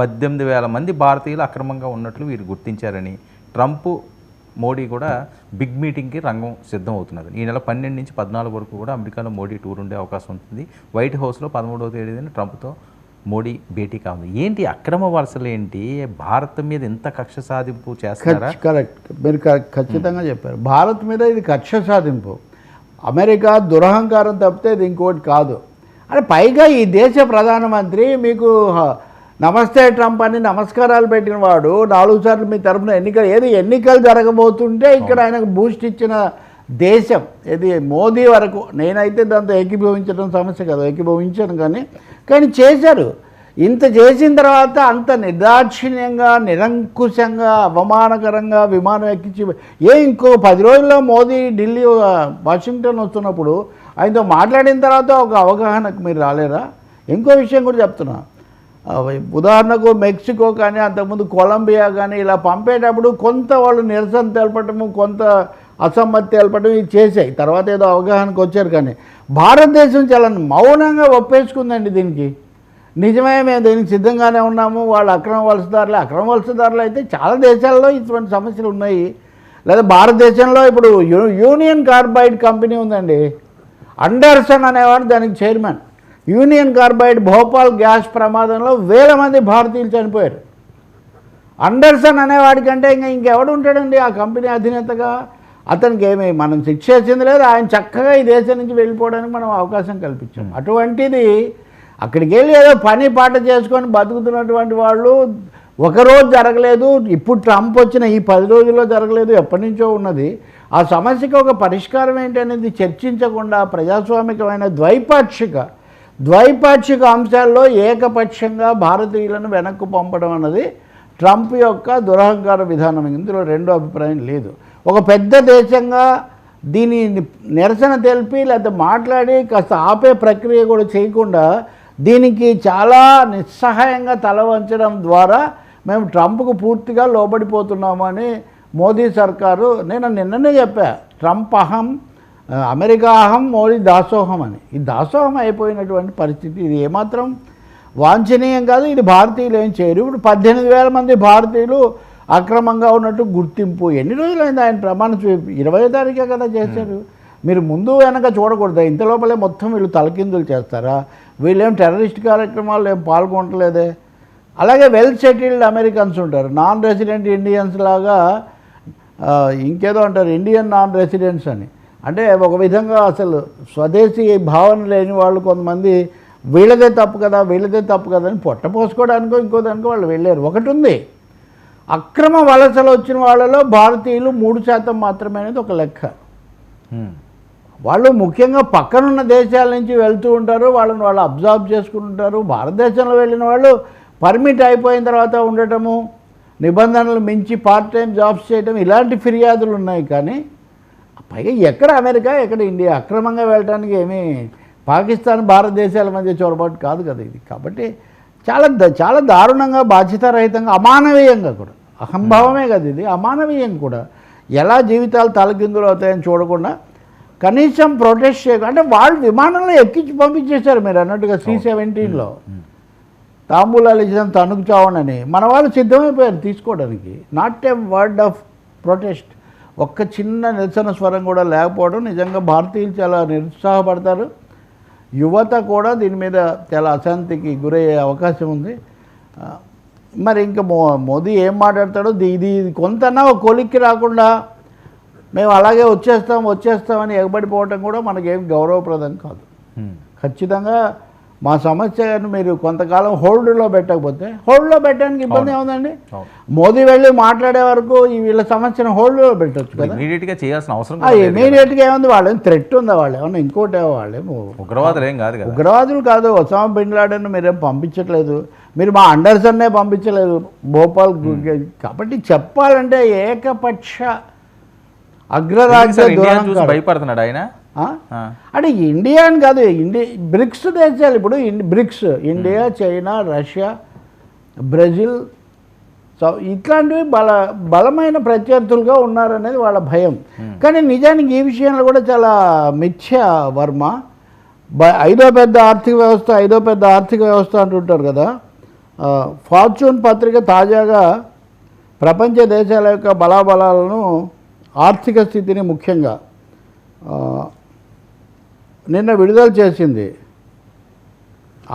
పద్దెనిమిది వేల మంది భారతీయులు అక్రమంగా ఉన్నట్లు వీరు గుర్తించారని ట్రంప్ మోడీ కూడా బిగ్ మీటింగ్కి రంగం సిద్ధం అవుతున్నది ఈ నెల పన్నెండు నుంచి పద్నాలుగు వరకు కూడా అమెరికాలో మోడీ టూర్ ఉండే అవకాశం ఉంటుంది. వైట్ హౌస్లో పదమూడవ తేదీన ట్రంప్తో మోడీ భేటీ కావాలి ఏంటి అక్రమ వలసలు ఏంటి? భారత్ మీద ఎంత కక్ష సాధింపు చేస్తారా కరెక్ట్. మీరు ఖచ్చితంగా చెప్పారు. భారత్ మీద ఇది కక్ష సాధింపు. అమెరికా దురహంకారం తప్పితే ఇది ఇంకోటి కాదు. అంటే పైగా ఈ దేశ ప్రధానమంత్రి మీకు నమస్తే ట్రంప్ అని నమస్కారాలు పెట్టిన వాడు నాలుగు సార్లు మీ తరఫున ఎన్నికలు ఏది ఎన్నికలు జరగబోతుంటే ఇక్కడ ఆయనకు బూస్ట్ ఇచ్చిన దేశం ఇది మోదీ వరకు. నేనైతే దాంతో ఏకీభవించడం సమస్య కాదు ఏకీభవించాను కానీ కానీ చేశారు. ఇంత చేసిన తర్వాత అంత నిర్దాక్షిణ్యంగా నిరంకుశంగా అవమానకరంగా విమానం ఎక్కించి ఏ ఇంకో పది రోజుల్లో మోదీ ఢిల్లీ వాషింగ్టన్ వస్తున్నప్పుడు ఆయనతో మాట్లాడిన తర్వాత ఒక అవగాహనకు మీరు రాలేరా? ఇంకో విషయం కూడా చెప్తున్నా. ఉదాహరణకు మెక్సికో కానీ అంతకుముందు కొలంబియా కానీ ఇలా పంపేటప్పుడు కొంత వాళ్ళు నిరసన తెలపటము కొంత అసమ్మతి తెలపటం ఇవి చేసాయి తర్వాత ఏదో అవగాహనకు వచ్చారు కానీ భారతదేశం చాలా మౌనంగా ఒప్పేసుకుందండి దీనికి. నిజమే మేము దీనికి సిద్ధంగానే ఉన్నాము. వాళ్ళు అక్రమ వలసదారులు. అక్రమ వలసదారులు అయితే చాలా దేశాల్లో ఇటువంటి సమస్యలు ఉన్నాయి. లేదా భారతదేశంలో ఇప్పుడు యూ- యూనియన్ కార్బైడ్ కంపెనీ ఉందండి. అండర్సన్ అనేవాడు దానికి chairman. Union Carbide Bhopal gas ప్రమాదంలో వేల మంది భారతీయులు చనిపోయారు. అండర్సన్ అనేవాడికంటే ఇంకా ఇంకెవడు ఉంటాడండి ఆ కంపెనీ అధినేతగా? అతనికి ఏమి మనం శిక్ష చేసింది లేదు. ఆయన చక్కగా ఈ దేశం నుంచి వెళ్ళిపోవడానికి మనం అవకాశం కల్పించాం. అటువంటిది అక్కడికి వెళ్ళి ఏదో పని పాట చేసుకొని బతుకుతున్నటువంటి వాళ్ళు ఒకరోజు జరగలేదు. ఇప్పుడు ట్రంప్ వచ్చిన ఈ పది రోజుల్లో జరగలేదు ఎప్పటి నుంచో ఉన్నది. ఆ సమస్యకి ఒక పరిష్కారం ఏంటి అనేది చర్చించకుండా ప్రజాస్వామికమైన ద్వైపాక్షిక ద్వైపాక్షిక అంశాల్లో ఏకపక్షంగా భారతీయులను వెనక్కు పంపడం అన్నది ట్రంప్ యొక్క దురహంకార విధానం. ఇందులో రెండో అభిప్రాయం లేదు. ఒక పెద్ద దేశంగా దీని నిరసన తెలిపి లేకపోతే మాట్లాడి కాస్త ఆపే ప్రక్రియ కూడా చేయకుండా దీనికి చాలా నిస్సహాయంగా తల వంచడం ద్వారా మేము ట్రంప్కు పూర్తిగా లోబడిపోతున్నామని మోదీ సర్కారు నేను నిన్ననే చెప్పా. ట్రంప్ అహం ఆ, అమెరికా అహం మోడీ దాసోహం అని. ఈ దాసోహం అయిపోయినటువంటి పరిస్థితి ఇది ఏమాత్రం వాంఛనీయం కాదు ఇది భారతీయులు ఏం చేయరు. ఇప్పుడు పద్దెనిమిది వేల మంది భారతీయులు అక్రమంగా ఉన్నట్టు గుర్తింపు. ఎన్ని రోజులైంది ఆయన ప్రమాణం ఇరవై తారీఖే కదా చేశారు. మీరు ముందు వెనక చూడకూడదు. ఇంత లోపలే మొత్తం వీళ్ళు తలకిందులు చేస్తారా? వీళ్ళేం టెర్రరిస్ట్ కార్యక్రమాల్లో ఏం పాల్గొనట్లేదే? అలాగే వెల్ సెటిల్డ్ అమెరికన్స్ ఉంటారు. నాన్ రెసిడెంట్ ఇండియన్స్ లాగా ఇంకేదో అంటారు ఇండియన్ నాన్ రెసిడెంట్స్ అని. అంటే ఒక విధంగా అసలు స్వదేశీ భావన లేని వాళ్ళు కొంతమంది వీళ్ళదే తప్పు కదా వీళ్ళదే తప్పు కదా అని పొట్ట పోసుకోవడానికో ఇంకో దానికో వాళ్ళు వెళ్ళారు. ఒకటి ఉంది. అక్రమ వలసలు వచ్చిన వాళ్ళలో భారతీయులు మూడు శాతం మాత్రమే అనేది ఒక లెక్క. వాళ్ళు ముఖ్యంగా పక్కనున్న దేశాల నుంచి వెళ్తూ ఉంటారు వాళ్ళని వాళ్ళు అబ్జర్వ్ చేసుకుంటుంటారు. భారతదేశంలో వెళ్ళిన వాళ్ళు పర్మిట్ అయిపోయిన తర్వాత ఉండటము నిబంధనలు మించి పార్ట్ టైం జాబ్స్ చేయటం ఇలాంటి ఫిర్యాదులు ఉన్నాయి కానీ పైగా ఎక్కడ అమెరికా ఎక్కడ ఇండియా అక్రమంగా వెళ్ళడానికి ఏమీ పాకిస్తాన్ భారతదేశాల మధ్య చొరబాటు కాదు కదా ఇది. కాబట్టి చాలా ద- చాలా దారుణంగా బాధ్యతారహితంగా అమానవీయంగా కూడా అహంభావమే కదా ఇది. అమానవీయం కూడా ఎలా జీవితాలు తలకిందులు అవుతాయని చూడకుండా కనీసం ప్రొటెస్ట్ చేయక అంటే వాళ్ళు విమానంలో ఎక్కించి పంపించేశారు మీరు అన్నట్టుగా సి సెవెంటీన్లో. తాంబూలాలు ఇచ్చిన తణుకు చావనని మన వాళ్ళు సిద్ధమైపోయారు తీసుకోవడానికి. Not a word of protest ఒక్క చిన్న నిరసన స్వరం కూడా లేకపోవడం నిజంగా భారతీయులు చాలా నిరుత్సాహపడతారు. యువత కూడా దీని మీద చాలా అశాంతికి గురయ్యే అవకాశం ఉంది. మరి ఇంకా మో మోదీ ఏం మాట్లాడతాడో ఇది ఒక కొలిక్కి రాకుండా మేము అలాగే వచ్చేస్తాం వచ్చేస్తామని ఎగబడిపోవటం కూడా మనకేం గౌరవప్రదం కాదు. ఖచ్చితంగా మా సమస్యను మీరు కొంతకాలం హోల్డ్లో పెట్టకపోతే హోల్డ్లో పెట్టడానికి ఇబ్బంది ఏముందండి. మోదీ వెళ్ళి మాట్లాడే వరకు ఈ వీళ్ళ సమస్యను హోల్డ్లో పెట్టొచ్చు కదా. ఇమీడియట్గా చేయాల్సిన అవసరం. ఇమీడియట్గా ఏముంది? వాళ్ళేం థ్రెట్ ఉందా? వాళ్ళు ఏమన్నా ఇంకోటి వాళ్ళేమో ఉగ్రవాదులు ఏం కాదు ఉగ్రవాదులు కాదు ఒసామా బిన్ లాడెన్ మీరేం పంపించట్లేదు. మీరు మా అండర్సన్నే పంపించలేదు. భోపాల్ కాబట్టి చెప్పాలంటే ఏకపక్ష అగ్రరాజ్య. భయపడుతున్నాడు ఆయన. అంటే ఇండియా అని కాదు ఇండి బ్రిక్స్ దేశాలు ఇప్పుడు BRICS India China Russia Brazil so ఇట్లాంటివి బల బలమైన ప్రత్యర్థులుగా ఉన్నారనేది వాళ్ళ భయం. కానీ నిజానికి ఈ విషయంలో కూడా చాలా మిథ్య వర్మ. బ ఐదో పెద్ద ఆర్థిక వ్యవస్థ ఐదో పెద్ద ఆర్థిక వ్యవస్థ అంటుంటారు కదా. ఫార్చ్యూన్ పత్రిక తాజాగా ప్రపంచ దేశాల యొక్క బలాబలాలను ఆర్థిక స్థితిని ముఖ్యంగా నిన్న విడుదల చేసింది.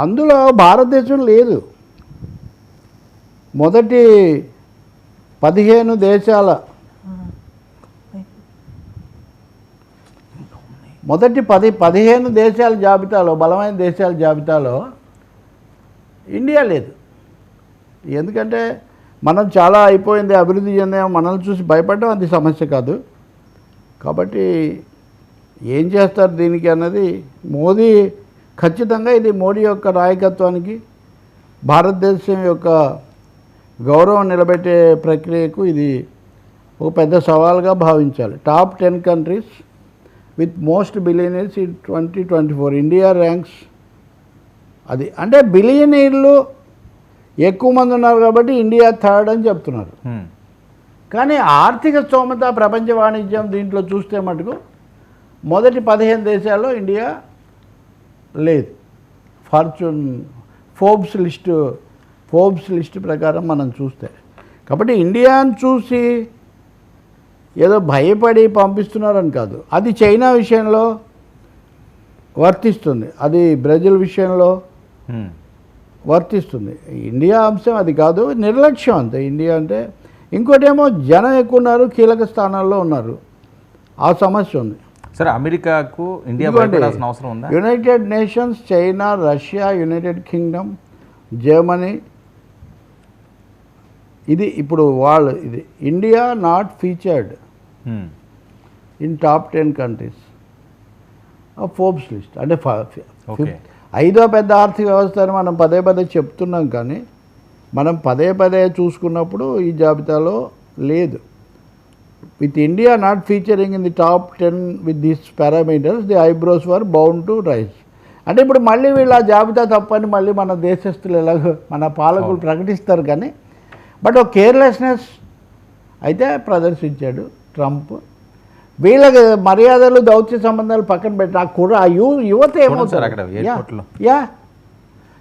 అందులో భారతదేశం లేదు. మొదటి పదిహేను దేశాల మొదటి పది పదిహేను దేశాల జాబితాలో బలమైన దేశాల జాబితాలో ఇండియా లేదు. ఎందుకంటే మనం చాలా అయిపోయింది అభివృద్ధి చెందాం మనల్ని చూసి భయపడడం అది సమస్య కాదు. కాబట్టి ఏం చేస్తారు దీనికి అన్నది మోదీ ఖచ్చితంగా ఇది మోడీ యొక్క నాయకత్వానికి భారతదేశం యొక్క గౌరవం నిలబెట్టే ప్రక్రియకు ఇది ఒక పెద్ద సవాల్గా భావించాలి. Top ten countries with most billionaires in twenty twenty four India ranks అది. అంటే బిలియనీర్లు ఎక్కువ మంది ఉన్నారు కాబట్టి ఇండియా థర్డ్ అని చెప్తున్నారు. కానీ ఆర్థిక స్తోమత ప్రపంచ వాణిజ్యం దీంట్లో చూస్తే మటుకు మొదటి పదిహేను దేశాల్లో ఇండియా లేదు. Fortune Forbes list Forbes list ప్రకారం మనం చూస్తే. కాబట్టి ఇండియాని చూసి ఏదో భయపడి పంపిస్తున్నారని కాదు. అది చైనా విషయంలో వర్తిస్తుంది. అది బ్రెజిల్ విషయంలో. వర్తిస్తుంది. ఇండియా అంశం అది కాదు నిర్లక్ష్యం అంతే. ఇండియా అంటే ఇంకోటేమో జనం ఎక్కువ ఉన్నారు కీలక స్థానాల్లో ఉన్నారు. ఆ సమస్య ఉంది. సరే అమెరికాకు ఇండియా భయపడాల్సిన అవసరం ఉందా? United Nations China Russia United Kingdom Germany. ఇది ఇప్పుడు వాళ్ళు ఇది India not featured hmm. In top ten countries. Forbes list అంటే ఐదో పెద్ద ఆర్థిక వ్యవస్థ అని మనం పదే పదే చెప్తున్నాం కానీ మనం పదే పదే చూసుకున్నప్పుడు ఈ జాబితాలో లేదు. With India not featuring in the top ten with this parameters the eyebrows were bound to rise అంటే ఇప్పుడు మళ్ళీ వీళ్ళు ఆ జాబితా తప్పని మళ్ళీ మన దేశస్తులు ఎలాగో మన పాలకులు ప్రకటిస్తారు కానీ బట్ ఒక కేర్లెస్నెస్ అయితే ప్రదర్శించాడు ట్రంప్. వీళ్ళకి మర్యాదలు దౌత్య సంబంధాలు పక్కన పెట్టి ఆ కుర్ర ఆ యు యువత ఏమవుతారు? సార్ అక్కడ ఎయిర్పోర్ట్లో. యా.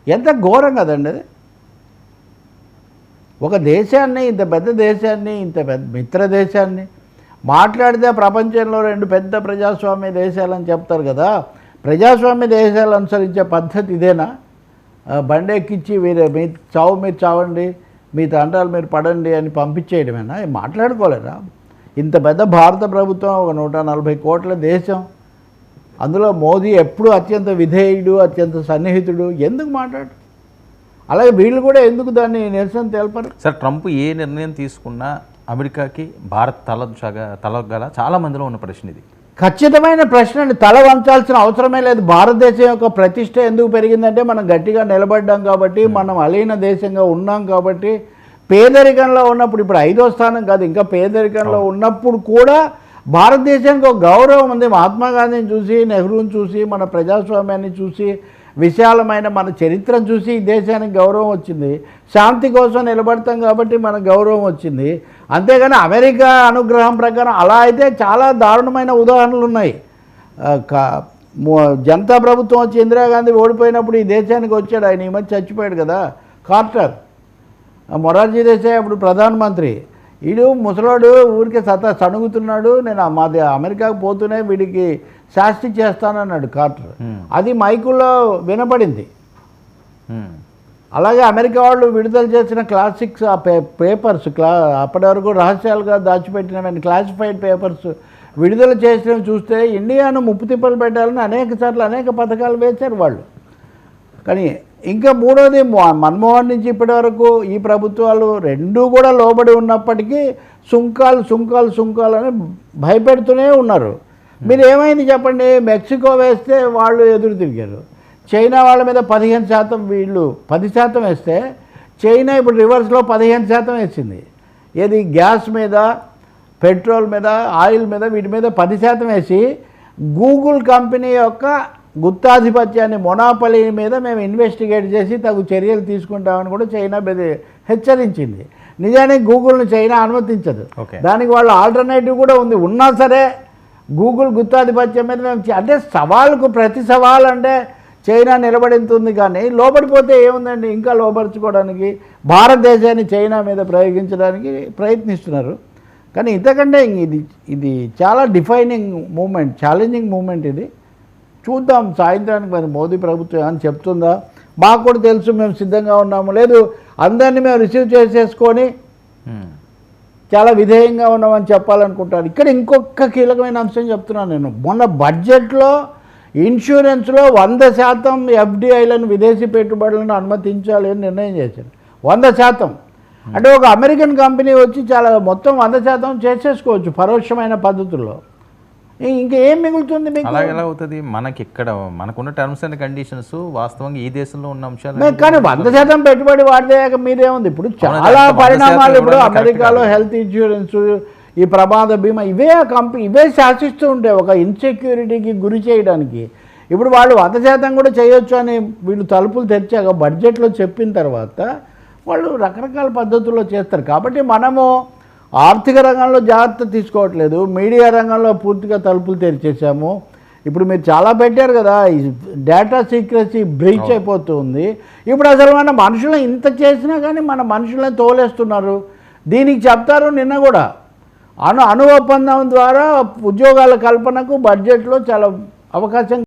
ఎంత ఘోరం కదండి అది. ఒక దేశాన్ని ఇంత పెద్ద దేశాన్ని ఇంత పెద్ద మిత్ర దేశాన్ని మాట్లాడితే ప్రపంచంలో రెండు పెద్ద ప్రజాస్వామ్య దేశాలని చెప్తారు కదా. ప్రజాస్వామ్య దేశాలు అనుసరించే పద్ధతి ఇదేనా? ఆ, బండి ఎక్కించి వీరే మీ చావు మీరు చావండి మీ తండ్రాలు మీరు పడండి అని పంపించేయడమేనా? మాట్లాడుకోలేరా? ఇంత పెద్ద భారత ప్రభుత్వం ఒక నూట నలభై కోట్ల దేశం. అందులో మోదీ ఎప్పుడు అత్యంత విధేయుడు అత్యంత సన్నిహితుడు. ఎందుకు మాట్లాడు? అలాగే వీళ్ళు కూడా ఎందుకు దాన్ని నిరసన తెలపరు? సార్ ట్రంప్ ఏ నిర్ణయం తీసుకున్నా అమెరికాకి భారత్ తలొచ్చగ తలొగ్గల చాలా మందిలో ఉన్న ప్రశ్న ఇది. ఖచ్చితమైన ప్రశ్న అండి తల వంచాల్సిన అవసరమే లేదు. భారతదేశం యొక్క ప్రతిష్ట ఎందుకు పెరిగిందంటే మనం గట్టిగా నిలబడ్డాం కాబట్టి మనం అలీన దేశంగా ఉన్నాం కాబట్టి పేదరికంలో ఉన్నప్పుడు ఇప్పుడు ఐదో స్థానం కాదు ఇంకా పేదరికంలో ఉన్నప్పుడు కూడా భారతదేశానికి ఒక గౌరవం ఉంది. మహాత్మా గాంధీని చూసి నెహ్రూని చూసి మన ప్రజాస్వామ్యాన్ని చూసి విశాలమైన మన చరిత్రను చూసి ఈ దేశానికి గౌరవం వచ్చింది. శాంతి కోసం నిలబడతాం కాబట్టి మన గౌరవం వచ్చింది. అంతేగాని అమెరికా అనుగ్రహం ప్రకారం అలా అయితే చాలా దారుణమైన ఉదాహరణలు ఉన్నాయి. కా- జనతా ప్రభుత్వం వచ్చి ఇందిరాగాంధీ ఓడిపోయినప్పుడు ఈ దేశానికి వచ్చాడు. ఆయన ఈ మధ్య చచ్చిపోయాడు కదా. కార్టర్. మొరార్జీ దేశాయ్ అప్పుడు ప్రధానమంత్రి. వీడు ముసలోడు ఊరికే సత సణుగుతున్నాడు నేను మాది అమెరికాకు పోతూనే వీడికి శాస్తి చేస్తానన్నాడు కార్టర్. అది మైకుల్లో వినపడింది. అలాగే అమెరికా వాళ్ళు విడుదల చేసిన క్లాసిక్స్ ఆ పే పేపర్స్ క్లా అప్పటి వరకు రహస్యాలుగా దాచిపెట్టినవన్నీ క్లాసిఫైడ్ పేపర్స్ విడుదల చేసినవి చూస్తే ఇండియాను ముప్పు తిప్పలు పెట్టాలని అనేక సార్లు అనేక పథకాలు వేశారు వాళ్ళు కానీ ఇంకా మూడోది మన్మోహన్ నుంచి ఇప్పటి వరకు ఈ ప్రభుత్వాలు రెండూ కూడా లోబడి ఉన్నప్పటికీ సుంకాలు సుంకాలు సుంకాలు అని భయపెడుతూనే ఉన్నారు. మీరు ఏమైంది చెప్పండి? మెక్సికో వేస్తే వాళ్ళు ఎదురు తిరిగారు. చైనా వాళ్ళ మీద పదిహేను శాతం వీళ్ళు పది శాతం వేస్తే చైనా ఇప్పుడు రివర్స్లో పదిహేను శాతం వేసింది. ఏది? గ్యాస్ మీద పెట్రోల్ మీద ఆయిల్ మీద వీటి మీద పది శాతం వేసి గూగుల్ కంపెనీ యొక్క గుత్తాధిపత్యాన్ని మొనాపలి మీద మేము ఇన్వెస్టిగేట్ చేసి తగు చర్యలు తీసుకుంటామని కూడా చైనా హెచ్చరించింది. నిజానికి గూగుల్ని చైనా అనుమతించదు. ఓకే. దానికి వాళ్ళ ఆల్టర్నేటివ్ కూడా ఉంది. ఉన్నా సరే గూగుల్ గుత్తాధిపత్యం మీద మేము అంటే సవాలుకు ప్రతి సవాల్ అంటే చైనా నిలబడింతుంది కానీ లోబడిపోతే ఏముందండి? ఇంకా లోపరుచుకోవడానికి భారతదేశాన్ని చైనా మీద ప్రయోగించడానికి ప్రయత్నిస్తున్నారు. కానీ ఇంతకంటే ఇది ఇది చాలా డిఫైనింగ్ మూమెంట్ ఛాలెంజింగ్ మూమెంట్ ఇది. చూద్దాం సాయంత్రానికి మరి మోదీ ప్రభుత్వం ఏమని చెప్తుందా? మాకు కూడా తెలుసు మేము సిద్ధంగా ఉన్నాము. లేదు అందరినీ మేము రిసీవ్ చేసేసుకొని. చాలా విధేయంగా ఉన్నామని చెప్పాలనుకుంటాను ఇక్కడ ఇంకొక కీలకమైన అంశం చెప్తున్నాను నేను. మొన్న బడ్జెట్లో ఇన్సూరెన్స్లో వంద శాతం ఎఫ్డిఐలను విదేశీ పెట్టుబడులను అనుమతించాలి అని నిర్ణయం చేశారు. వంద శాతం. అంటే ఒక అమెరికన్ కంపెనీ వచ్చి చాలా మొత్తం వంద శాతం చేసేసుకోవచ్చు పరోక్షమైన పద్ధతుల్లో. ఇంకా ఏం మిగులుతుంది మీకు? అలాగే ఎలా అవుతుంది? మనకి ఇక్కడ మనకున్న టర్మ్స్ అండ్ కండిషన్స్ వాస్తవంగా ఈ దేశంలో ఉన్న అంశాలు కానీ వంద శాతం పెట్టుబడి వాడితే మీదేముంది ఇప్పుడు చాలా పరిణామాలు ఇప్పుడు అమెరికాలో హెల్త్ ఇన్సూరెన్స్ ఈ ప్రమాద బీమా ఇవే కంపెనీ ఇవే శాసిస్తూ ఉంటాయి ఒక ఇన్సెక్యూరిటీకి గురి చేయడానికి ఇప్పుడు వాళ్ళు వంద శాతం కూడా చేయొచ్చు అని వీళ్ళు తలుపులు తెరిచాక బడ్జెట్లో చెప్పిన తర్వాత వాళ్ళు రకరకాల పద్ధతుల్లో చేస్తారు. కాబట్టి మనము ఆర్థిక రంగంలో జాగ్రత్త తీసుకోవట్లేదు. మీడియా రంగంలో పూర్తిగా తలుపులు తెరిచేసాము ఇప్పుడు మీరు చాలా పెట్టారు కదా ఈ డేటా సీక్రసీ బ్రీచ్ అయిపోతుంది. ఇప్పుడు అసలు మన మనుషులు ఇంత చేసినా కానీ మన మనుషులను తోలేస్తున్నారు. దీనికి చెప్తారు నిన్న కూడా. అణు అణు ఒప్పందం ద్వారా ఉద్యోగాల కల్పనకు బడ్జెట్లో చాలా అవకాశం